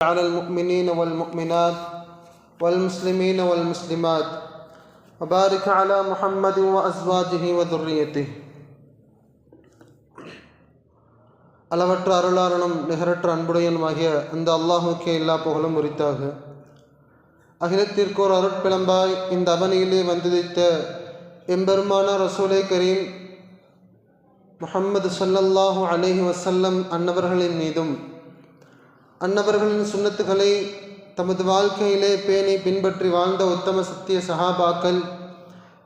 على المؤمنين والمؤمنات والمسلمين والمسلمات وبارك على محمد وأزواجه وذريته அளவற்ற அருளாளனும் நிகரற்ற அன்புடையனுமாகிய அந்த அல்லாஹுக்கே எல்லா புகழும் உரித்தாக அகிலத்திற்கோர் அருட்பிளம்பாய் இந்த அவனியிலே வந்துதித்த எம்பெருமான ரசூலை கரீம் முஹம்மது ஸல்லல்லாஹு அலைஹி வஸல்லம் அன்னவர்களின் மீதும் அன்னவர்களின் சுன்னத்துகளை தமது வாழ்க்கையிலே பேணி பின்பற்றி வாழ்ந்த உத்தம சத்திய சஹாபாக்கள்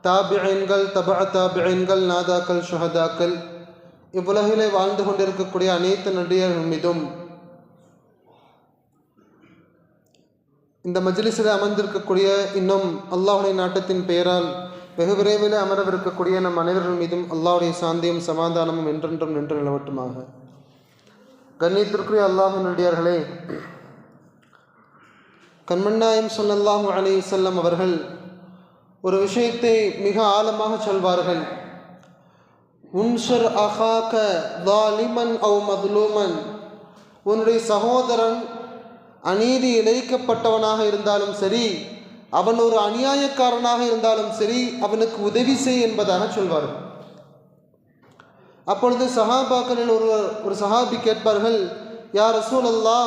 தாபியன்கள் தபா தாபியன்கள் நாதாக்கள் சுஹதாக்கள் இவ்வுலகிலே வாழ்ந்து கொண்டிருக்கக்கூடிய அனைத்து நடிகர்கள் மீதும் இந்த மஜ்லிஸில் அமர்ந்திருக்கக்கூடிய இன்னும் அல்லாஹுடைய நாட்டத்தின் பெயரால் வெகு விரைவில் அமரவிருக்கக்கூடிய நம் அனைவர்கள் மீதும் அல்லாஹுடைய சாந்தியும் சமாதானமும் என்றென்றும் நின்று நிலவட்டுமாக. கண்ணியத்திற்குரிய அல்லாஹு நடிகார்களே கண்மண்ணாயம் சொல்லல்லாஹு அலி செல்லம் அவர்கள் ஒரு விஷயத்தை மிக ஆழமாக சொல்வார்கள். உன்சர் அஹாக தாலிமன் அவ் மதுலூமன். உன்னுடைய சகோதரன் அநீதி இழைக்கப்பட்டவனாக இருந்தாலும் சரி அவன் ஒரு அநியாயக்காரனாக இருந்தாலும் சரி அவனுக்கு உதவி செய் என்பதாக சொல்வார்கள். அப்பொழுது சஹாபாக்களில் ஒரு ஒரு சஹாபி கேட்பார்கள் யார் ரசூல் அல்லா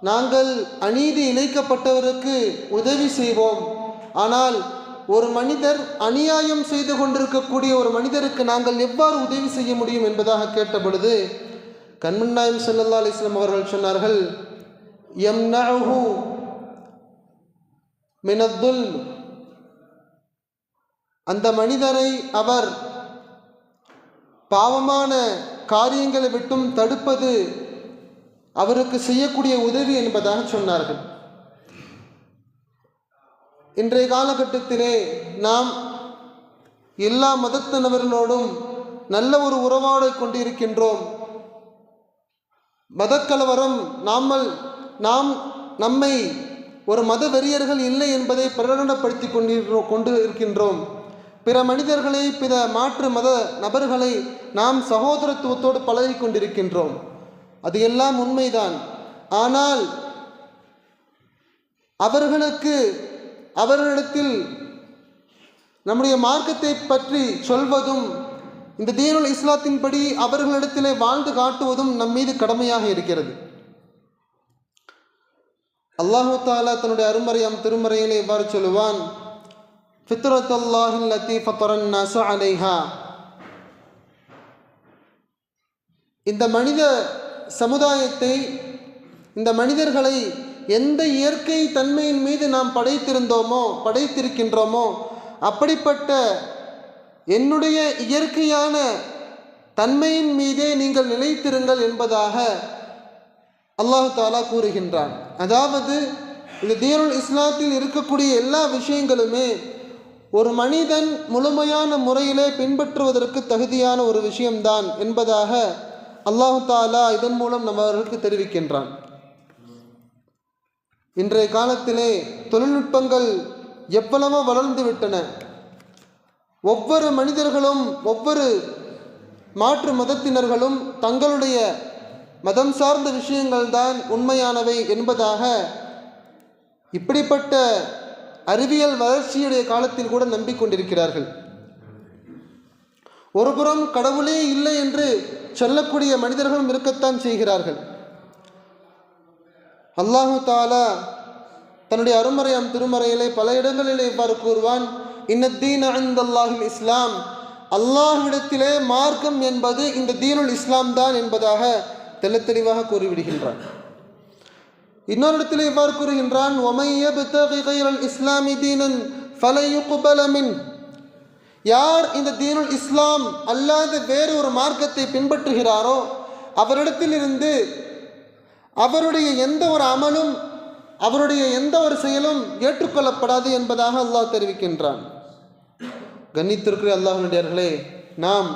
நாங்கள் அநீதி இணைக்கப்பட்டவருக்கு உதவி செய்வோம். ஆனால் ஒரு மனிதர் அநியாயம் செய்து கொண்டிருக்கக்கூடிய ஒரு மனிதருக்கு நாங்கள் எவ்வாறு உதவி செய்ய முடியும்? என்பதாக கேட்ட பொழுது கண்மண்ணாயம் சல்லல்லா அலிஸ்லாம் அவர்கள் சொன்னார்கள் எம் மினத்துல் அந்த மனிதரை அவர் பாவமான காரியங்களை விட்டும் தடுப்பது அவருக்கு செய்யக்கூடிய உதவி என்பதாக சொன்னார்கள். இன்றைய காலகட்டத்திலே நாம் எல்லா மதத்தினவர்களோடும் நல்ல ஒரு உறவாடை கொண்டிருக்கின்றோம். மதக்கலவரம் நாமல் நாம் நம்மை ஒரு மத வெறியர்கள் இல்லை என்பதை பிரகடனப்படுத்தி கொண்டிருக்கிறோ கொண்டு இருக்கின்றோம் பிற மனிதர்களை பிற மாற்று மத நபர்களை நாம் சகோதரத்துவத்தோடு பழகி கொண்டிருக்கின்றோம் அது எல்லாம் உண்மைதான். ஆனால் அவர்களுக்கு அவர்களிடத்தில் நம்முடைய மார்க்கத்தை பற்றி சொல்வதும் இந்த தீனுல் இஸ்லாத்தின்படி அவர்களிடத்திலே வாழ்ந்து காட்டுவதும் நம் மீது கடமையாக இருக்கிறது. அல்லாஹு தாலா தன்னுடைய அருமறையாம் திருமறையிலே இவ்வாறு சொல்லுவான் ஃபித்ரத் الله التي فطر الناس عليها இந்த மனித சமுதாயத்தை இந்த மனிதர்களை எந்த இயற்கை தன்மையின் மீது நாம் படைத்திருந்தோமோ படைத்திருக்கின்றோமோ அப்படிப்பட்ட என்னுடைய இயற்கையான தன்மையின் மீதே நீங்கள் நிலைத்திருங்கள் என்பதாக அல்லாஹு தாலா கூறுகின்றான். அதாவது இந்த தீனுல் இஸ்லாத்தில் இருக்கக்கூடிய எல்லா விஷயங்களுமே ஒரு மனிதன் முழுமையான முறையிலே பின்பற்றுவதற்கு தகுதியான ஒரு விஷயம்தான் என்பதாக அல்லாஹு தாலா இதன் மூலம் நம்மவர்களுக்கு தெரிவிக்கின்றான். இன்றைய காலத்திலே தொழில்நுட்பங்கள் எவ்வளவோ வளர்ந்து விட்டன. ஒவ்வொரு மனிதர்களும் ஒவ்வொரு மாற்று மதத்தினர்களும் தங்களுடைய மதம் சார்ந்த விஷயங்கள் தான் உண்மையானவை என்பதாக இப்படிப்பட்ட அறிவியல் வளர்ச்சியுடைய காலத்தில் கூட நம்பிக்கொண்டிருக்கிறார்கள். ஒருபுறம் கடவுளே இல்லை என்று சொல்லக்கூடிய மனிதர்களும் இருக்கத்தான் செய்கிறார்கள். அல்லாஹு தாலா தன்னுடைய அருமறையாம் திருமறையிலே பல இடங்களிலே இவ்வாறு கூறுவான் இன்னத்தீன் அல்லாஹில் இஸ்லாம். அல்லாஹ்விடத்திலே மார்க்கம் என்பது இந்த தீனுல் இஸ்லாம் தான் என்பதாக தெல்ல தெளிவாக கூறிவிடுகின்றான். இன்னொரு இடத்துல இவ்வாறு கூறுகின்றான் இஸ்லாமி தீனன் ஃபலையுகுபலமின் யார் இந்த தீனுல் இஸ்லாம் அல்லாத வேறு ஒரு மார்க்கத்தை பின்பற்றுகிறாரோ அவரிடத்திலிருந்து அவருடைய எந்த ஒரு அமலும் அவருடைய எந்த ஒரு செயலும் ஏற்றுக்கொள்ளப்படாது என்பதாக அல்லாஹ் தெரிவிக்கின்றான். கண்ணித்திருக்கிற அல்லாஹனுடையர்களே நாம்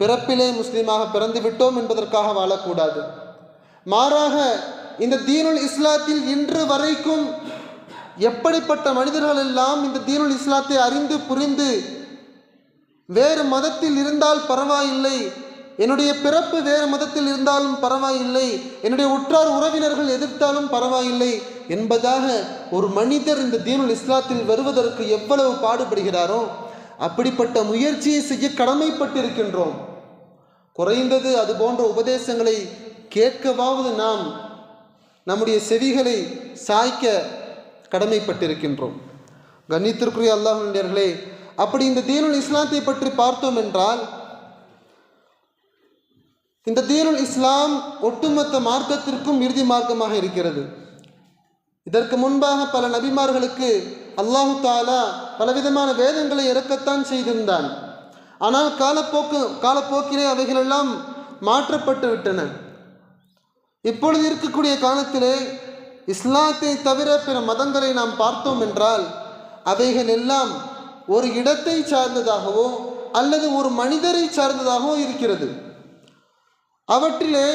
பிறப்பிலே முஸ்லீமாக பிறந்து விட்டோம் என்பதற்காக வாழக்கூடாது. மாறாக இந்த தீனுல் இஸ்லாத்தில் இன்று வரைக்கும் எப்படிப்பட்ட மனிதர்கள் எல்லாம் இந்த தீனுல் இஸ்லாத்தை அறிந்து புரிந்து வேறு மதத்தில் இருந்தால் பரவாயில்லை என்னுடைய பிறப்பு வேறு மதத்தில் இருந்தாலும் பரவாயில்லை என்னுடைய உற்றார் உறவினர்கள் எதிர்த்தாலும் பரவாயில்லை என்பதாக ஒரு மனிதர் இந்த தீனுல் இஸ்லாத்தில் வருவதற்கு எவ்வளவு பாடுபடுகிறாரோ அப்படிப்பட்ட முயற்சியை செய்ய கடமைப்பட்டிருக்கின்றோம். குறைந்தது அது போன்ற உபதேசங்களை கேட்கவாவது நாம் நம்முடைய செவிகளை சாய்க்க கடமைப்பட்டிருக்கின்றோம். கண்ணித்திற்குரிய அல்லாஹர்களே அப்படி இந்த தீனுல் இஸ்லாத்தை பற்றி பார்த்தோம் என்றால் இந்த தீனுல் இஸ்லாம் ஒட்டுமொத்த மார்க்கத்திற்கும் இறுதி மார்க்கமாக இருக்கிறது. இதற்கு முன்பாக பல நபிமார்களுக்கு அல்லாஹு தாலா பலவிதமான வேதங்களை இறக்கத்தான் செய்திருந்தான். ஆனால் காலப்போக்கு காலப்போக்கிலே அவைகளெல்லாம் மாற்றப்பட்டு விட்டன. இப்பொழுது இருக்கக்கூடிய காலத்திலே இஸ்லாத்தை தவிர பிற மதங்களை நாம் பார்த்தோம் என்றால் அவைகள் எல்லாம் ஒரு இடத்தை சார்ந்ததாகவோ அல்லது ஒரு மனிதரை சார்ந்ததாகவோ இருக்கிறது. அவற்றிலே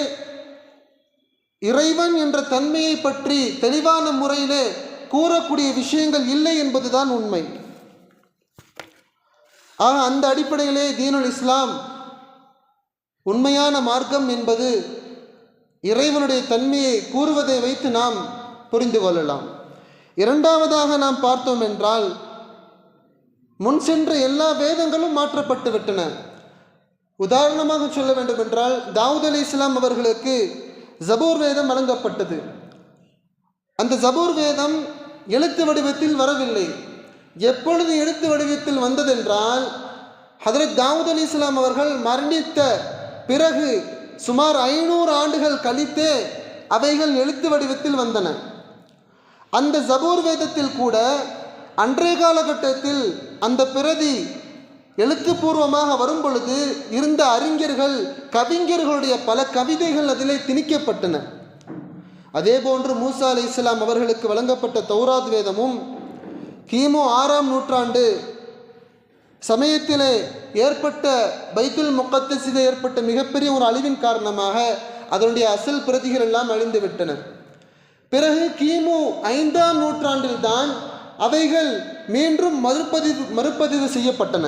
இறைவன் என்ற தன்மையை பற்றி தெளிவான முறையிலே கூறக்கூடிய விஷயங்கள் இல்லை என்பதுதான் உண்மை. ஆக அந்த அடிப்படையிலே தீனுல் இஸ்லாம் உண்மையான மார்க்கம் என்பது இறைவனுடைய தன்மையை கூறுவதை வைத்து நாம் புரிந்து கொள்ளலாம். இரண்டாவதாக நாம் பார்த்தோம் என்றால் முன் சென்ற எல்லா வேதங்களும் மாற்றப்பட்டு விட்டன. உதாரணமாக சொல்ல வேண்டும் என்றால் தாவூத் அலி இஸ்லாம் அவர்களுக்கு ஜபூர் வேதம் வழங்கப்பட்டது. அந்த ஜபூர் வேதம் எழுத்து வடிவத்தில் வரவில்லை. எப்பொழுது எழுத்து வடிவத்தில் வந்ததென்றால் ஹதரத் தாவூத் அலி இஸ்லாம் அவர்கள் மரணித்த பிறகு சுமார் ஐநூறு ஆண்டுகள் கழித்தே அவைகள் எழுத்து வடிவத்தில் வந்தன. அந்த ஜபூர் வேதத்தில் கூட அன்றைய காலகட்டத்தில் அந்த பிரதி எழுத்துப்பூர்வமாக வரும் பொழுது இருந்த அறிஞர்கள் கவிஞர்களுடைய பல கவிதைகள் அதிலே திணிக்கப்பட்டன. அதே போன்று மூசா அலி இஸ்லாம் அவர்களுக்கு வழங்கப்பட்ட தௌராத் வேதமும் கிமு ஆறாம் நூற்றாண்டு சமயத்திலே ஏற்பட்ட பைத்துல் முக்கத்தசிலே ஏற்பட்ட மிகப்பெரிய ஒரு அழிவின் காரணமாக அதனுடைய அசல் பிரதிகள் எல்லாம் அழிந்து விட்டன. பிறகு கிமு ஐந்தாம் நூற்றாண்டில் தான் அவைகள் மீண்டும் மறுபதிவு மறுபதிவு செய்யப்பட்டன.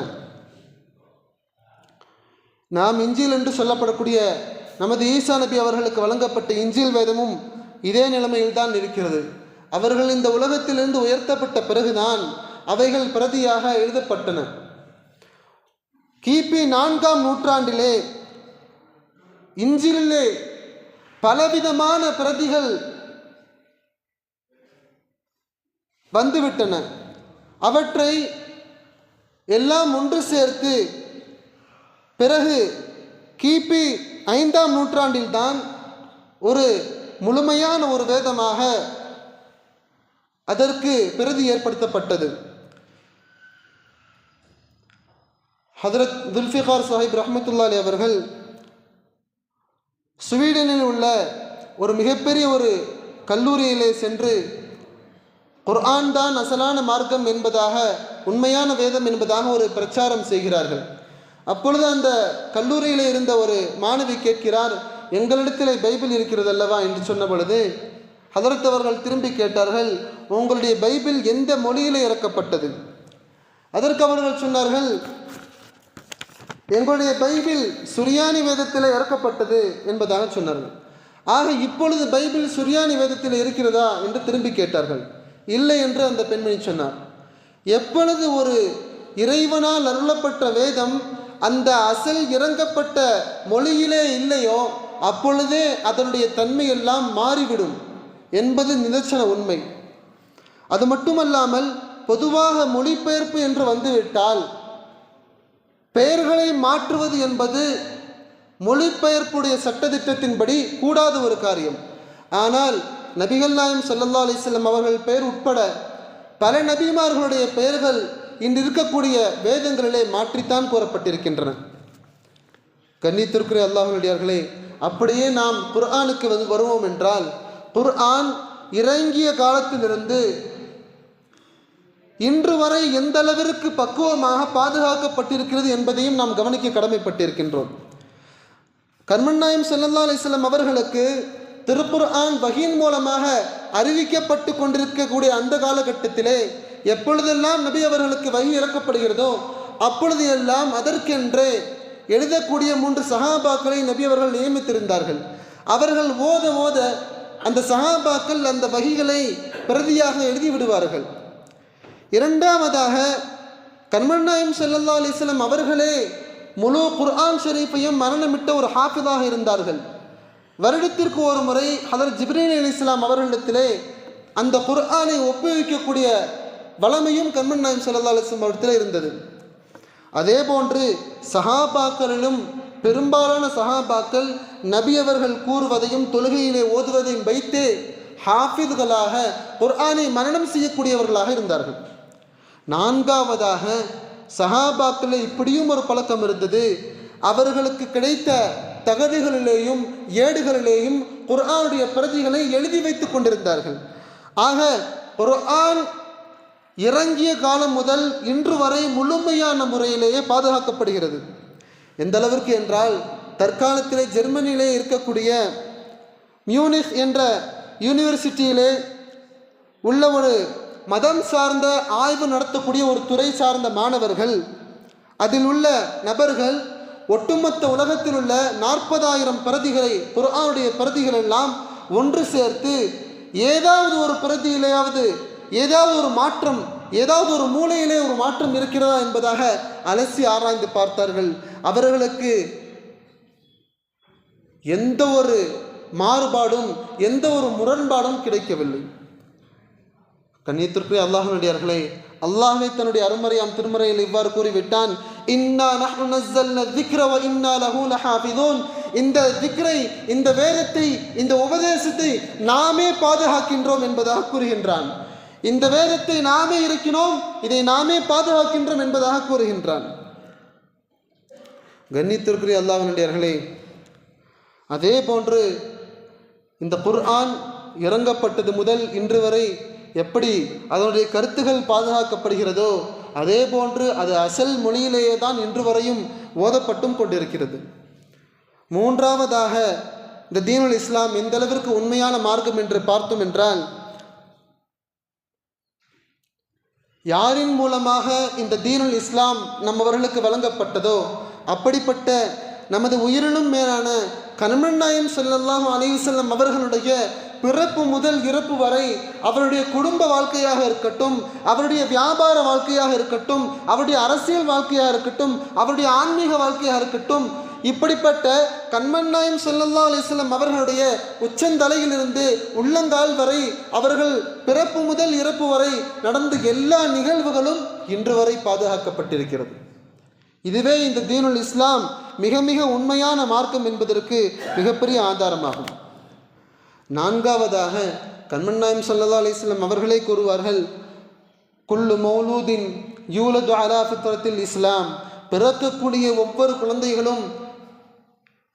நாம் இஞ்சில் என்று சொல்லப்படக்கூடிய நமது ஈசா நபி அவர்களுக்கு வழங்கப்பட்ட இஞ்சில் வேதமும் இதே நிலைமையில் தான் இருக்கிறது. அவர்கள் இந்த உலகத்திலிருந்து உயர்த்தப்பட்ட பிறகுதான் அவைகள் பிரதியாக எழுதப்பட்டன. கிபி நான்காம் நூற்றாண்டிலே இஞ்சிலே பலவிதமான பிரதிகள் வந்துவிட்டன. அவற்றை எல்லாம் ஒன்று சேர்த்து பிறகு கிபி ஐந்தாம் நூற்றாண்டில்தான் ஒரு முழுமையான ஒரு வேதமாக அதற்கு பிரதி ஏற்படுத்தப்பட்டது. ஹதரத் துல்ஃபிகார் சாஹிப் ரஹமத்துல்லாலி அவர்கள் ஸ்வீடனில் உள்ள ஒரு மிகப்பெரிய ஒரு கல்லூரியிலே சென்று குர்ஆன் தான் அசலான மார்க்கம் என்பதாக உண்மையான வேதம் என்பதாக ஒரு பிரச்சாரம் செய்கிறார்கள். அப்பொழுது அந்த கல்லூரியில் இருந்த ஒரு மாணவி கேட்கிறார் எங்களிடத்தில் பைபிள் இருக்கிறது அல்லவா? என்று சொன்ன பொழுது அதற்கவர்கள் திரும்பி கேட்டார்கள் உங்களுடைய பைபிள் எந்த மொழியிலே இறக்கப்பட்டது? அதற்கு அவர்கள் சொன்னார்கள் எங்களுடைய பைபிள் சுரியானி வேதத்தில் இறக்கப்பட்டது என்பதாக சொன்னார்கள். ஆக இப்பொழுது பைபிள் சுரியானி வேதத்தில் இருக்கிறதா என்று திரும்பி கேட்டார்கள். இல்லை என்று அந்த பெண்மணி சொன்னார். எப்பொழுது ஒரு இறைவனால் அருளப்பட்ட வேதம் அந்த அசல் இறங்கப்பட்ட மொழியிலே இல்லையோ அப்பொழுதே அதனுடைய தன்மையெல்லாம் மாறிவிடும் என்பது நிதர்சன உண்மை. அது மட்டுமல்லாமல் பொதுவாக மொழிபெயர்ப்பு என்று வந்துவிட்டால் பெயர்களை மாற்றுவது என்பது மொழிபெயர்ப்புடைய சட்டத்திட்டத்தின்படி கூடாத ஒரு காரியம். ஆனால் நபிகள் நாயம் சல்லல்லா அலிஸ்லம் அவர்கள் பெயர் உட்பட பல நபிமார்களுடைய பெயர்கள் இன்று இருக்கக்கூடிய வேதங்களிலே மாற்றித்தான் கூறப்பட்டிருக்கின்றன. கன்னித்திருக்கிற அல்லாஹனுடையார்களே அப்படியே நாம் குர்ஆனுக்கு வந்து வருவோம் என்றால் குர்ஆன் இறங்கிய காலத்திலிருந்து இன்று வரை எந்த அளவிற்கு பக்குவமாக பாதுகாக்கப்பட்டிருக்கிறது என்பதையும் நாம் கவனிக்க கடமைப்பட்டிருக்கின்றோம். கர்மநாயம் செல்லல்லா அலிஸ்லாம் அவர்களுக்கு திருப்பூர் ஆண் வகையின் மூலமாக அறிவிக்கப்பட்டு கொண்டிருக்கக்கூடிய அந்த காலகட்டத்திலே எப்பொழுதெல்லாம் நபி அவர்களுக்கு வகி இறக்கப்படுகிறதோ அப்பொழுது எல்லாம் அதற்கென்றே எழுதக்கூடிய மூன்று சஹாபாக்களை நபி அவர்கள் நியமித்திருந்தார்கள். அவர்கள் ஓத ஓத அந்த சஹாபாக்கள் அந்த வகிகளை பிரதியாக எழுதி விடுவார்கள். இரண்டாவதாக கண்மண்ணாயம் ஸல்லல்லாஹு அலைஹி அவர்களே முழு குர்ஆன் ஷெரீஃபையும் மரணமிட்ட ஒரு ஹாஃபிதாக இருந்தார்கள். வருடத்திற்கு ஒரு முறை ஹதர் ஜிப்ரீன் அலி இஸ்லாம் அவர்களிடத்திலே அந்த குர்ஆனை ஒப்புவிக்கக்கூடிய வளமையும் கண்மண்ணாயம் நாயம் அலைஹி வஸல்லம் அவரிடத்தில் இருந்தது. அதே போன்று சஹாபாக்களிலும் பெரும்பாலான சஹாபாக்கள் நபி அவர்கள் கூறுவதையும் தொழுகையிலே ஓதுவதையும் வைத்து ஹாஃபிதுகளாக குர்ஆனை மரணம் செய்யக்கூடியவர்களாக இருந்தார்கள். நான்காவதாக சஹாபாக்களில் இப்படியும் ஒரு பழக்கம் இருந்தது. அவர்களுக்கு கிடைத்த தகடுகளிலேயும் ஏடுகளிலேயும் குர்ஆனுடைய பிரதிகளை எழுதி வைத்துக் கொண்டிருந்தார்கள். ஆக குர்ஆன் இறங்கிய காலம் முதல் இன்று வரை முழுமையான முறையிலேயே பாதுகாக்கப்படுகிறது. எந்த அளவிற்கு என்றால் தற்காலத்திலே ஜெர்மனியிலே இருக்கக்கூடிய மியூனிக் என்ற யூனிவர்சிட்டியிலே உள்ள ஒரு மதம் சார்ந்த ஆய்வு நடத்தக்கூடிய ஒரு துறை சார்ந்த மாணவர்கள் அதில் உள்ள நபர்கள் ஒட்டுமொத்த உலகத்தில் உள்ள நாற்பதாயிரம் பிரதிகளை குர்ஆனுடைய பிரதிகள் எல்லாம் ஒன்று சேர்த்து ஏதாவது ஒரு பிரதியிலேயாவது ஏதாவது ஒரு மாற்றம் ஏதாவது ஒரு மூலையிலே ஒரு மாற்றம் இருக்கிறதா என்பதாக அலசி ஆராய்ந்து பார்த்தார்கள். அவர்களுக்கு எந்த ஒரு மாறுபாடும் எந்த ஒரு முரண்பாடும் கிடைக்கவில்லை. கண்ணியத்திற்குரிய அல்லாஹனுடையார்களே அல்லாஹ்வே தன்னுடைய அருமறையாம் திருமறையில் இவ்வாறு கூறிவிட்டான் இன்னா நஹ்னு நஸ்ஸல்ன திக்ர வ இன்னா லஹு லஹாஃபிதூன். இந்த திக்ரை இந்த வேதத்தை இந்த உபதேசத்தை நாமே பாதுகாக்கின்றோம் என்பதாக கூறுகின்றான். இந்த வேதத்தை நாமே இருக்கிறோம் இதை நாமே பாதுகாக்கின்றோம் என்பதாக கூறுகின்றான். கண்ணித்திற்குரிய அல்லாஹனுடையார்களே அதே போன்று இந்த குர்ஆன் இறங்கப்பட்டது முதல் இன்று வரை எப்படி அதனுடைய கருத்துகள் பாதுகாக்கப்படுகிறதோ அதே போன்று அது அசல் மொழியிலேயே தான் இன்று வரையும் ஓதப்பட்டும் கொண்டிருக்கிறது. மூன்றாவதாக இந்த தீனுல் இஸ்லாம் எந்த அளவிற்கு உண்மையான மார்க்கம் என்று பார்த்தோம் என்றால் யாரின் மூலமாக இந்த தீனுல் இஸ்லாம் நம்மவர்களுக்கு வழங்கப்பட்டதோ அப்படிப்பட்ட நமது உயிரினும் மேலான கணமன் ஸல்லல்லாஹு அலைஹி அலையுசல்லம் அவர்களுடைய பிறப்பு முதல் இறப்பு வரை அவருடைய குடும்ப வாழ்க்கையாக இருக்கட்டும் அவருடைய வியாபார வாழ்க்கையாக இருக்கட்டும் அவருடைய அரசியல் வாழ்க்கையாக இருக்கட்டும் அவருடைய ஆன்மீக வாழ்க்கையாக இருக்கட்டும் இப்படிப்பட்ட கண்மண்ணாயம் சொல்லல்லா அலிஸ்லம் அவர்களுடைய உச்சந்தலையிலிருந்து உள்ளங்கால் வரை அவர்கள் பிறப்பு முதல் இறப்பு வரை நடந்த எல்லா நிகழ்வுகளும் இன்று வரை பாதுகாக்கப்பட்டிருக்கிறது. இதுவே இந்த தீனுல் இஸ்லாம் மிக மிக உண்மையான மார்க்கம் என்பதற்கு மிகப்பெரிய ஆதாரமாகும். நான்காவதாக கண்மண்ணாயம் சல்லா அலிஸ்லாம் அவர்களே கூறுவார்கள் குல்லு மௌலூதின் யூலது அலா ஃபித்ரத்தில் இஸ்லாம். பிறக்கக்கூடிய ஒவ்வொரு குழந்தைகளும்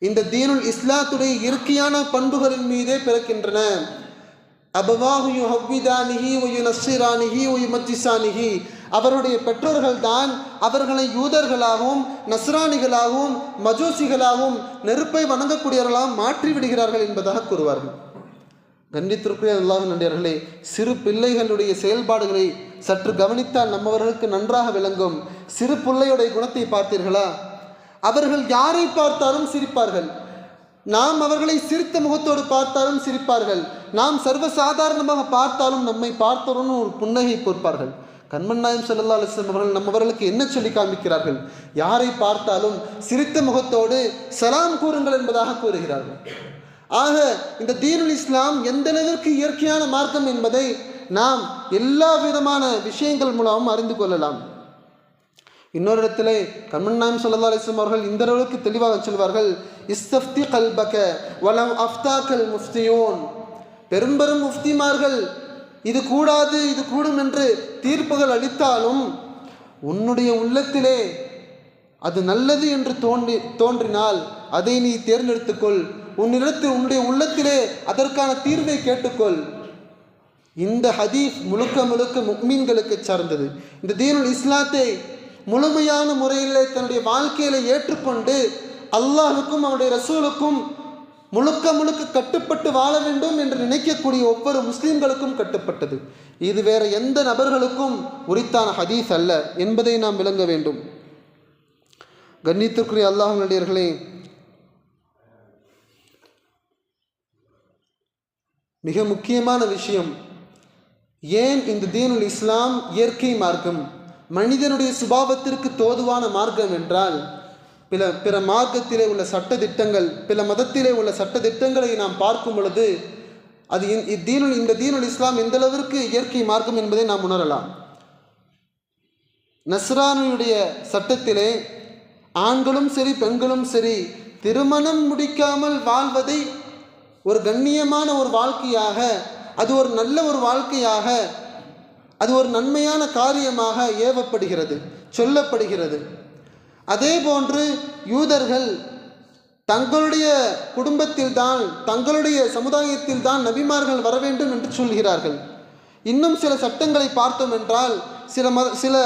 இந்த தீனுல் இஸ்லாத்துடைய இயற்கையான பண்புகளின் மீதே பிறக்கின்றன. அபவாஹு யு ஹவ்விதானிஹி ஒயு நஸ்ஸிரானிஹி ஒயு மஜிசானிஹி அவருடைய பெற்றோர்கள் தான் அவர்களை யூதர்களாகவும் நஸ்ரானிகளாகவும் மஜூசிகளாகவும் நெருப்பை வணங்கக்கூடியவர்களாகவும் மாற்றி விடுகிறார்கள் என்பதாக கூறுவார்கள். கண்டித்திற்குரிய அல்லாஹ் நன்றியர்களே சிறு பிள்ளைகளுடைய செயல்பாடுகளை சற்று கவனித்தால் நம்மவர்களுக்கு நன்றாக விளங்கும். சிறு பிள்ளையுடைய குணத்தை பார்த்தீர்களா? அவர்கள் யாரை பார்த்தாலும் சிரிப்பார்கள். நாம் அவர்களை சிரித்த முகத்தோடு பார்த்தாலும் சிரிப்பார்கள். நாம் சர்வசாதாரணமாக பார்த்தாலும் நம்மை பார்த்தோன்னு ஒரு புன்னகை பொறுப்பார்கள் கண்மண்ணாயம் செல்லல்லா அலிஸ்லாம் அவர்கள் நம்மவர்களுக்கு என்ன சொல்லி காமிக்கிறார்கள் யாரை பார்த்தாலும் சிரித்த முகத்தோடு சலாம் கூறுங்கள் என்பதாக கூறுகிறார்கள். ஆக இந்த தீனுல் இஸ்லாம் எந்தளவிற்கு இயற்கையான மார்க்கம் என்பதை நாம் எல்லா விதமான விஷயங்கள் மூலமும் அறிந்து கொள்ளலாம். இன்னொரு இடத்திலே கண்மண்ணாயம் சல்லா அலிஸ்லாம் அவர்கள் இந்த அளவுக்கு தெளிவாக சொல்வார்கள் இஸ்தப்தி கல்பக வலம் அஃப்தாக்கல் முஃப்தியோன். பெரும்பெரும் முஃப்திமார்கள் இது கூடாது இது கூடும் என்று தீர்ப்புகள் அளித்தாலும் உன்னுடைய உள்ளத்திலே அது நல்லது என்று தோன்றி தோன்றினால் அதை நீ தேர்ந்தெடுத்துக்கொள். உன்னிடத்தில் உன்னுடைய உள்ளத்திலே அதற்கான தீர்வை கேட்டுக்கொள். இந்த ஹதீஸ் முழுக்க முழுக்க முக்மீன்களுக்கு சார்ந்தது. இந்த தீனுல் இஸ்லாத்தை முழுமையான முறையில் தன்னுடைய வாழ்க்கையில ஏற்றுக்கொண்டு அல்லாஹுக்கும் அவருடைய ரசூலுக்கும் முழுக்க முழுக்க கட்டுப்பட்டு வாழ வேண்டும் என்று நினைக்கக்கூடிய ஒவ்வொரு முஸ்லீம்களுக்கும் கட்டுப்பட்டது. இது வேற எந்த நபர்களுக்கும் உரித்தான ஹதீஸ் அல்ல என்பதை நாம் விளங்க வேண்டும். கண்ணியத்திற்குரிய நடிகர்களே மிக முக்கியமான விஷயம். ஏன் இந்த தீனுல் இஸ்லாம் இயற்கை மார்க்கம்? மனிதனுடைய சுபாவத்திற்கு தோதுவான மார்க்கம் என்றால் பிற பிற மார்க்கத்திலே உள்ள சட்ட திட்டங்கள் பிற மதத்திலே உள்ள சட்ட திட்டங்களை நாம் பார்க்கும் பொழுது அது தீனுல் இந்த தீனுல் இஸ்லாம் எந்த அளவிற்கு இயற்கை மார்க்கம் என்பதை நாம் உணரலாம். நஸ்ரானுடைய சட்டத்திலே ஆண்களும் சரி பெண்களும் சரி திருமணம் முடிக்காமல் வாழ்வதை ஒரு கண்ணியமான ஒரு வாழ்க்கையாக அது ஒரு நல்ல ஒரு வாழ்க்கையாக அது ஒரு நன்மையான காரியமாக ஏவப்படுகிறது சொல்லப்படுகிறது. அதே போன்று யூதர்கள் தங்களுடைய குடும்பத்தில்தான் தங்களுடைய சமுதாயத்தில் தான் நபிமார்கள் வர வேண்டும் என்று சொல்கிறார்கள். இன்னும் சில சட்டங்களை பார்த்தோம் என்றால் சில ம சில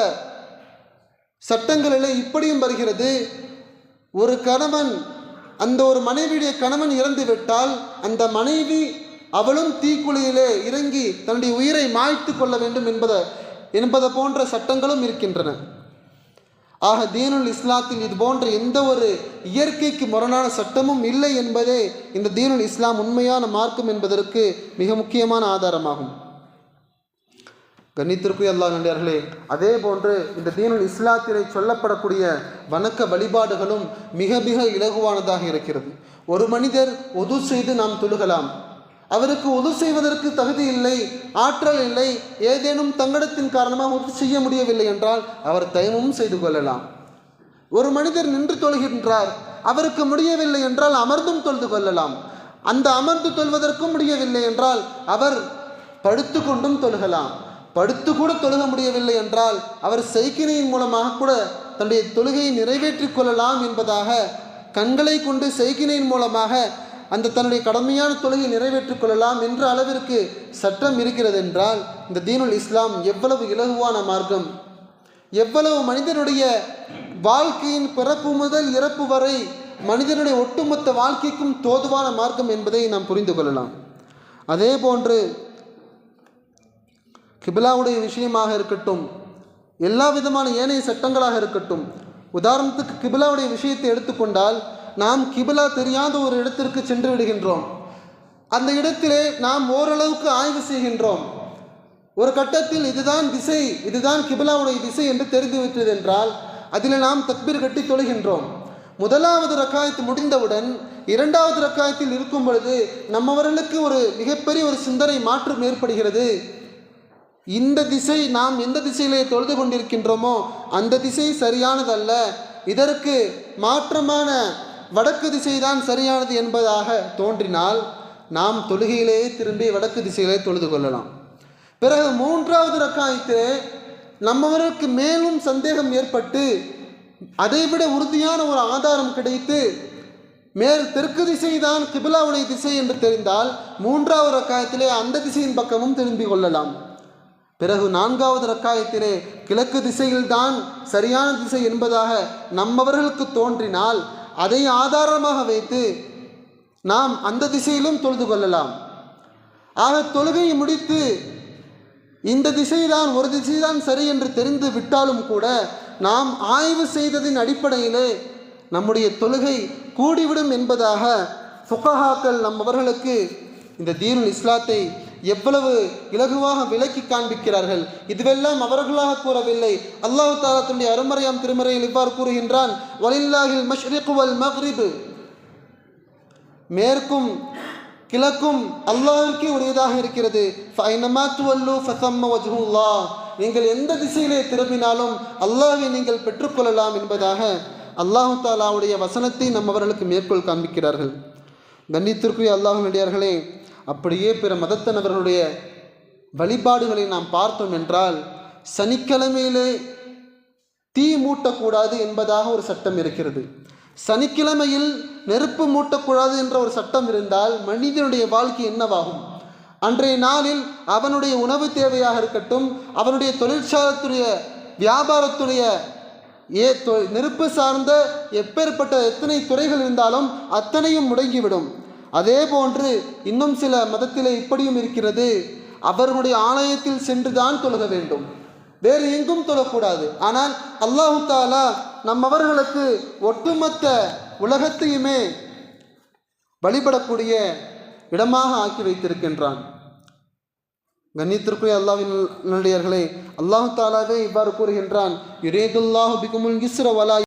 சட்டங்களில் இப்படியும் வருகிறது. ஒரு கணவன் அந்த ஒரு மனைவியுடைய கணவன் இறந்து விட்டால் அந்த மனைவி அவளும் தீக்குழியிலே இறங்கி தன்னுடைய உயிரை மாய்த்து கொள்ள வேண்டும் என்பதை என்பதை போன்ற சட்டங்களும் இருக்கின்றன. ஆக தீனுல் இஸ்லாத்தில் இது போன்ற எந்த ஒரு இயற்கைக்கு முரணான சட்டமும் இல்லை என்பதே இந்த தீனுல் இஸ்லாம் உண்மையான மார்க்கம் என்பதற்கு மிக முக்கியமான ஆதாரமாகும். கண்ணித்திற்கு அல்லா நண்பர்களே அதே போன்று இந்த தீனுல் இஸ்லாத்திலே சொல்லப்படக்கூடிய வணக்க வழிபாடுகளும் மிக மிக இலகுவானதாக இருக்கிறது. ஒரு மனிதர் ஒது செய்து நாம் தொழுகலாம். அவருக்கு ஒது செய்வதற்கு தகுதி இல்லை ஆற்றல் இல்லை ஏதேனும் தங்கடத்தின் காரணமாக ஒது செய்ய முடியவில்லை என்றால் அவர் தயமும் செய்து கொள்ளலாம். ஒரு மனிதர் நின்று தொழுகின்றார் அவருக்கு முடியவில்லை என்றால் அமர்ந்தும் தொழுது கொள்ளலாம். அந்த அமர்ந்து தொல்வதற்கும் முடியவில்லை என்றால் அவர் படுத்து கொண்டும் தொழுகலாம். படுத்து கூட தொழுக முடியவில்லை என்றால் அவர் செய்கினையின் மூலமாக கூட தன்னுடைய தொழுகையை நிறைவேற்றிக் கொள்ளலாம் என்பதாக கண்களை கொண்டு செய்கினையின் மூலமாக அந்த தன்னுடைய கடமையான தொழுகை நிறைவேற்றிக் கொள்ளலாம் என்ற அளவிற்கு சட்டம் இருக்கிறது என்றால் இந்த தீனுல் இஸ்லாம் எவ்வளவு இலகுவான மார்க்கம். எவ்வளவு மனிதனுடைய வாழ்க்கையின் பிறப்பு முதல் இறப்பு வரை மனிதனுடைய ஒட்டுமொத்த வாழ்க்கைக்கும் தோதுவான மார்க்கம் என்பதை நாம் புரிந்து கொள்ளலாம். அதே போன்று கிபிலாவுடைய விஷயமாக இருக்கட்டும் எல்லா விதமான ஏனைய சட்டங்களாக இருக்கட்டும் உதாரணத்துக்கு கிபிலாவுடைய விஷயத்தை எடுத்துக்கொண்டால் நாம் கிபிலா தெரியாத ஒரு இடத்திற்கு சென்று விடுகின்றோம். அந்த இடத்திலே நாம் ஓரளவுக்கு ஆய்வு செய்கின்றோம். ஒரு கட்டத்தில் இதுதான் திசை இதுதான் கிபிலாவுடைய திசை என்று தெரிந்துவிட்டது என்றால் அதில் நாம் தக்பீர் கட்டி தொழுகின்றோம். முதலாவது ரக்காயத்து முடிந்தவுடன் இரண்டாவது ரக்காயத்தில் இருக்கும் பொழுது நம்மவர்களுக்கு ஒரு மிகப்பெரிய ஒரு சிந்தனை மாற்றம் ஏற்படுகிறது. இந்த திசை நாம் எந்த திசையிலே தொழுது கொண்டிருக்கின்றோமோ அந்த திசை சரியானதல்ல. இதற்கு மாற்றமான வடக்கு திசைதான் சரியானது என்பதாக தோன்றினால் நாம் தொழுகையிலேயே திரும்பி வடக்கு திசையிலே தொழுது கொள்ளலாம். பிறகு மூன்றாவது ரக்காயத்திலே நம்மவருக்கு மேலும் சந்தேகம் ஏற்பட்டு அதைவிட உறுதியான ஒரு ஆதாரம் கிடைத்து மேல் தெற்கு திசைதான் கிபிலாவுடைய திசை என்று தெரிந்தால் மூன்றாவது ரக்காயத்திலே அந்த திசையின் பக்கமும் திரும்பி கொள்ளலாம். பிறகு நான்காவது ரக்காயத்திலே கிழக்கு திசையில்தான் சரியான திசை என்பதாக நம்மவர்களுக்கு தோன்றினால் அதை ஆதாரமாக வைத்து நாம் அந்த திசையிலும் தொழுது கொள்ளலாம். ஆக தொழுகையை முடித்து இந்த திசைதான் ஒரு திசைதான் சரி என்று தெரிந்து விட்டாலும் கூட நாம் ஆய்வு செய்ததின் அடிப்படையிலே நம்முடைய தொழுகை கூடிவிடும் என்பதாக ஃபுகஹாக்கள் நம்மவர்களுக்கு இந்த தீனுல் இஸ்லாத்தை எவ்வளவு இலகுவாக விலக்கி காண்பிக்கிறார்கள்? இதுவெல்லாம் அவர்களாக கூறவில்லை. அல்லாஹ் தாலா தன்னுடைய அருமறையாம் திருமறையில் இவ்வாறு கூறுகின்றான் வலில்லாஹில் மஷ்ரிக் வல் மேற்கும் கிழக்கும் அல்லாஹிற்கே உரியதாக இருக்கிறது. நீங்கள் எந்த திசையிலே திரும்பினாலும் அல்லாஹை நீங்கள் பெற்றுக்கொள்ளலாம் என்பதாக அல்லாஹு தாலாவுடைய வசனத்தை நம்மவர்களுக்கு மேற்கோள் காண்பிக்கிறார்கள். கண்ணித்திற்குரிய அல்லாஹ் நடிகார்களே அப்படியே பிற மதத்தினவர்களுடைய வழிபாடுகளை நாம் பார்த்தோம் என்றால் சனிக்கிழமையிலே தீ மூட்டக்கூடாது என்பதாக ஒரு சட்டம் இருக்கிறது. சனிக்கிழமையில் நெருப்பு மூட்டக்கூடாது என்ற ஒரு சட்டம் இருந்தால் மனிதனுடைய வாழ்க்கை என்னவாகும்? அன்றைய நாளில் அவனுடைய உணவு தேவையாக இருக்கட்டும் அவனுடைய தொழிற்சாலத்துடைய வியாபாரத்துடைய ஏ தொ நெருப்பு சார்ந்த எப்பேற்பட்ட எத்தனை துறைகள் இருந்தாலும் அத்தனையும் முடங்கிவிடும். அதே போன்று இன்னும் சில மதத்திலே இப்படியும் இருக்கிறது. அவர்களுடைய ஆலயத்தில் சென்று தான் தொழுக வேண்டும். வேறு எங்கும் தொழக்கூடாது. ஆனால் அல்லாஹு தாலா நம்மவர்களுக்கு ஒட்டுமொத்த உலகத்தையுமே வழிபடக்கூடிய இடமாக ஆக்கி வைத்திருக்கின்றான். கண்ணியத்திற்குரிய அல்லாவின் நல்லடியார்களே அல்லாஹு தாலாவே இவ்வாறு கூறுகின்றான் யுரேதுல்லாஹு பிகுமுல் இஸ்ர வலா